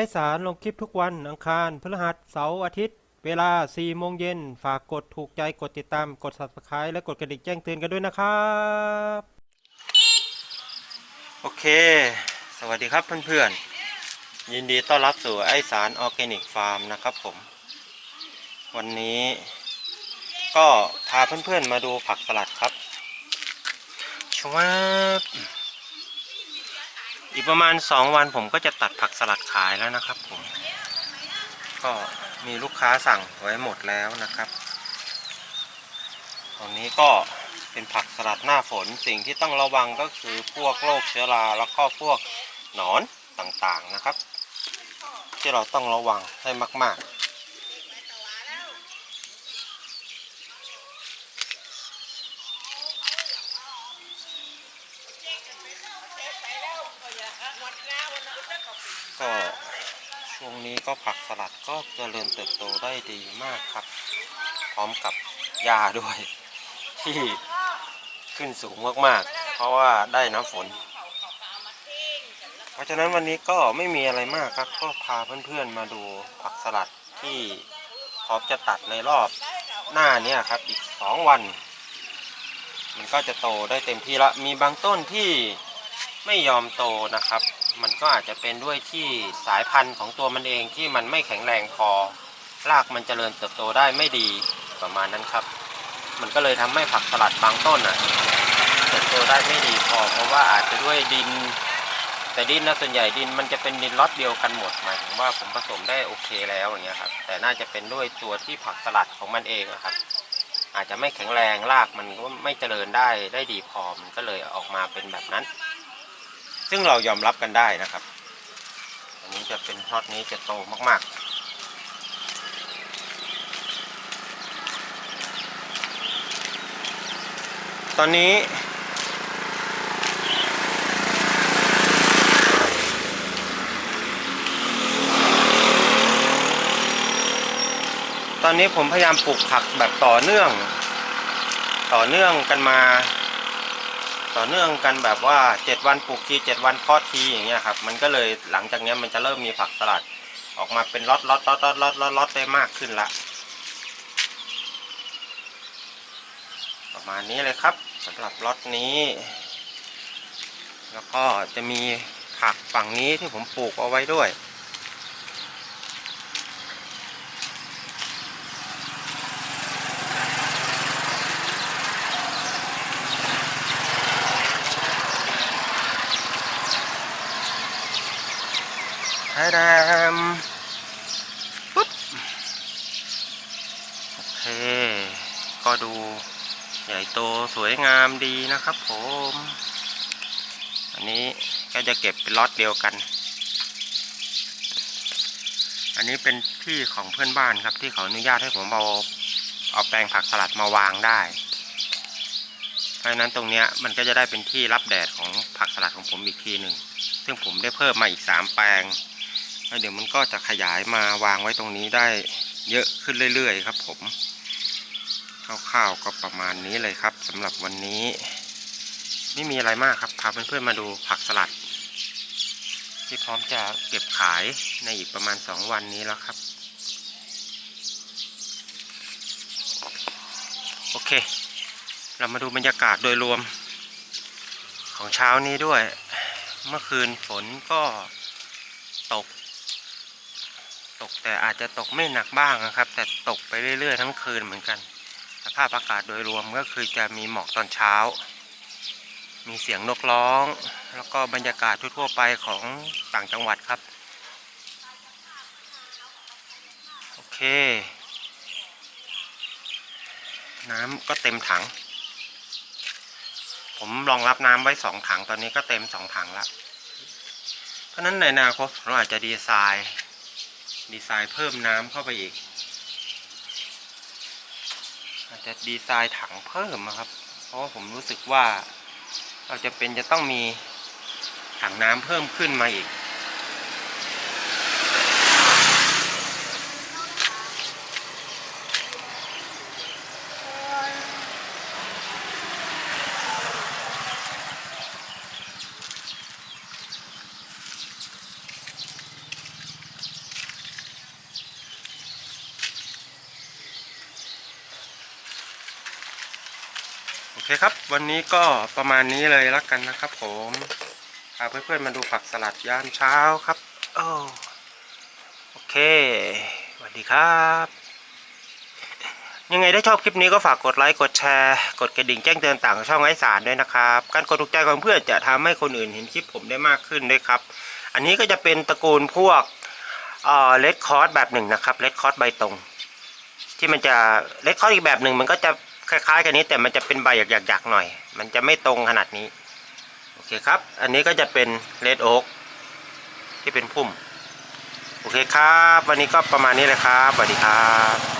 ให้สารลงคลิปทุกวันอังคารพฤหัสเสาร์อาทิตย์ เวลา 4 โมงเย็น ฝากกดถูกใจกดติดตามกด subscribe และกดกระดิ่งแจ้งเตือนกันด้วยนะครับ โอเค สวัสดีครับเพื่อนๆ ยินดีต้อนรับสู่ไอสารออร์แกนิกฟาร์มนะครับผม วันนี้ก็พาเพื่อนๆมาดูผักสลัดครับชวบ อีกประมาณ 2 วันผมก็จะตัดผักสลัดขายแล้วนะครับผม ก็มีลูกค้าสั่งไว้หมดแล้วนะครับตอนนี้ก็เป็นผักสลัดหน้าฝนสิ่งที่ต้องระวังก็คือพวกโรคเชื้อราแล้วก็พวกหนอนต่างๆนะครับ ที่เราต้องระวังให้มาก ๆ ก็ช่วงนี้ก็ผักสลัดก็เจริญเติบโตได้ดีมากครับ พร้อมกับหญ้าด้วย ที่ขึ้นสูงมากๆ เพราะว่าได้น้ำฝน เพราะฉะนั้นวันนี้ก็ไม่มีอะไรมากครับ ก็พาเพื่อนๆมาดูผักสลัดที่พร้อมจะตัดในรอบหน้าเนี้ครับอีกสองวัน มันก็จะโตได้เต็มที่ละมีบางต้นที่ ไม่ยอมโตนะครับ มันก็อาจจะเป็นด้วยที่สายพันธุ์ของตัวมันเองที่มันไม่แข็งแรงพอ รากมันเจริญเติบโตได้ไม่ดีประมาณนั้นครับ มันก็เลยทำให้ผักสลัดบางต้นอะเติบโตได้ไม่ดีพอ เพราะว่าอาจจะด้วยดิน แต่ดินนะส่วนใหญ่ดินมันจะเป็นดินล็อตเดียวกันหมดหมายถึงว่าผมผสมได้โอเคแล้วอย่างเงี้ยครับ แต่น่าจะเป็นด้วยตัวที่ผักสลัดของมันเองอะครับอาจจะไม่แข็งแรงรากมันก็ไม่เจริญได้ได้ดีพอมันก็เลยออกมาเป็นแบบนั้น ซึ่งเรายอมรับกันได้นะครับ อันนี้จะเป็นพลอตนี้จะโตมากๆตอนนี้ ตอนนี้ผมพยายามปลูกผักแบบต่อเนื่อง ต่อเนื่องกันมา ต่อเนื่องกันแบบว่าเจ็ดวันปลูกทีเจ็ดวันเพาะทีอย่างเงี้ยครับมันก็เลยหลังจากเนี้ยมันจะเริ่มมีผักสลัดออกมาเป็นล็อตล็อตล็อตล็อตล็อตล็อตล็อตได้มากขึ้นละประมาณนี้เลยครับสำหรับล็อตนี้ แล้วก็จะมีผักฝั่งนี้ที่ผมปลูกเอาไว้ด้วย ไทยแดมปุ๊บโอเค ก็ดูใหญ่โตสวยงามดีนะครับผม อันนี้ก็จะเก็บเป็นล็อตเดียวกัน อันนี้เป็นที่ของเพื่อนบ้านครับที่เขาอนุญาตให้ผมเอาเอาแปลงผักสลัดมาวางได้ เพราะฉะนั้นตรงเนี้ยมันก็จะได้เป็นที่รับแดดของผักสลัดของผมอีกทีหนึ่ง ซึ่งผมได้เพิ่มมาอีกสามแปลง แล้วเดี๋ยวมันก็จะขยายมาวางไว้ตรงนี้ได้เยอะขึ้นเรื่อยๆครับ ผมคร่าวๆก็ประมาณนี้เลยครับสำหรับวันนี้ ไม่มีอะไรมากครับพาเพื่อนๆมาดูผักสลัด ที่พร้อมจะเก็บขายในอีกประมาณ 2 วันนี้แล้วครับ โอเค เรามาดูบรรยากาศโดยรวมของเช้านี้ด้วย เมื่อคืนฝนก็ ตกแต่อาจจะตกไม่หนักบ้างนะครับ แต่ตกไปเรื่อยๆทั้งคืนเหมือนกัน สภาพอากาศโดยรวมก็คือจะมีหมอกตอนเช้า มีเสียงนกร้อง แล้วก็บรรยากาศทั่วๆไปของต่างจังหวัดครับ โอเค น้ำก็เต็มถัง ผมรองรับน้ำไว้สองถังตอนนี้ก็เต็มสองถังละเพราะฉะนั้นในอนาคตเราอาจจะดีไซน์ ดีไซน์เพิ่มน้ำเข้าไปอีก อาจจะดีไซน์ถังเพิ่มนะครับ เพราะว่าผมรู้สึกว่า เราจะเป็นจะต้องมีถังน้ำเพิ่มขึ้นมาอีก โอเคครับ วันนี้ก็ประมาณนี้เลยแล้วกันนะครับ ผมพาเพื่อนๆมาดูผักสลัดยามเช้าครับโอ้โอเคสวัสดีครับ ยังไงถ้าชอบคลิปนี้ก็ฝากกดไลค์กดแชร์ กดกระดิ่งแจ้งเตือนต่างช่องไอ้สารด้วยนะครับ การกดถูกใจของเพื่อนจะทำให้คนอื่นเห็นคลิปผมได้มากขึ้นด้วยครับ อันนี้ก็จะเป็นตระกูลพวกเอ่อเลดคอร์สแบบหนึ่งนะครับเลดคอร์สใบตรง ที่มันจะเลดคอร์สอีกแบบหนึ่งมันก็จะ คล้ายๆ กันนี้แต่มันจะเป็นใบหยักๆหน่อย มันจะไม่ตรงขนาดนี้ โอเคครับ อันนี้ก็จะเป็นเลดโอ๊กที่เป็นพุ่ม โอเคครับ วันนี้ก็ประมาณนี้เลยครับสวัสดีครับ